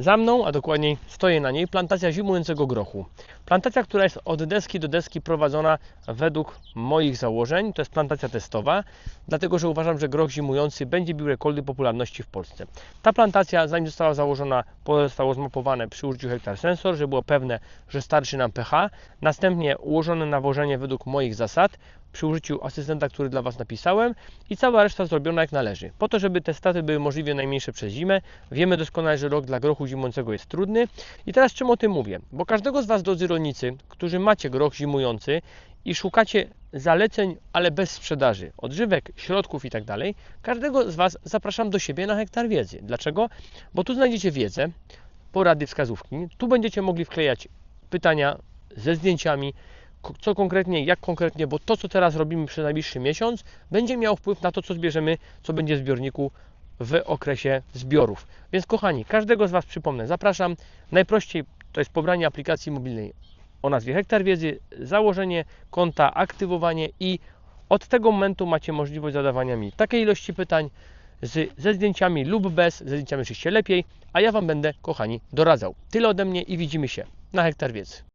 Za mną, a dokładniej stoję na niej, plantacja zimującego grochu. Plantacja, która jest od deski do deski prowadzona według moich założeń. To jest plantacja testowa, dlatego że uważam, że groch zimujący będzie bił rekordy popularności w Polsce. Ta plantacja, zanim została założona, zostało zmapowane przy użyciu hektar sensor, żeby było pewne, że starczy nam pH. Następnie ułożone nawożenie według moich zasad przy użyciu asystenta, który dla Was napisałem i cała reszta zrobiona jak należy. Po to, żeby te straty były możliwie najmniejsze przez zimę. Wiemy doskonale, że rok dla grochu zimującego jest trudny. I teraz czym o tym mówię? Bo każdego z Was, drodzy rolnicy, którzy macie groch zimujący i szukacie zaleceń, ale bez sprzedaży, odżywek, środków i tak każdego z Was zapraszam do siebie na hektar wiedzy. Dlaczego? Bo tu znajdziecie wiedzę, porady, wskazówki. Tu będziecie mogli wklejać pytania ze zdjęciami, co konkretnie, jak konkretnie, bo to, co teraz robimy przez najbliższy miesiąc, będzie miało wpływ na to, co zbierzemy, co będzie w zbiorniku w okresie zbiorów. Więc kochani, każdego z Was przypomnę, zapraszam. Najprościej to jest pobranie aplikacji mobilnej o nazwie Hektar Wiedzy, założenie konta, aktywowanie i od tego momentu macie możliwość zadawania mi takiej ilości pytań z, ze zdjęciami lub bez, ze zdjęciami oczywiście lepiej, a ja Wam będę, kochani, doradzał. Tyle ode mnie i widzimy się na Hektar Wiedzy.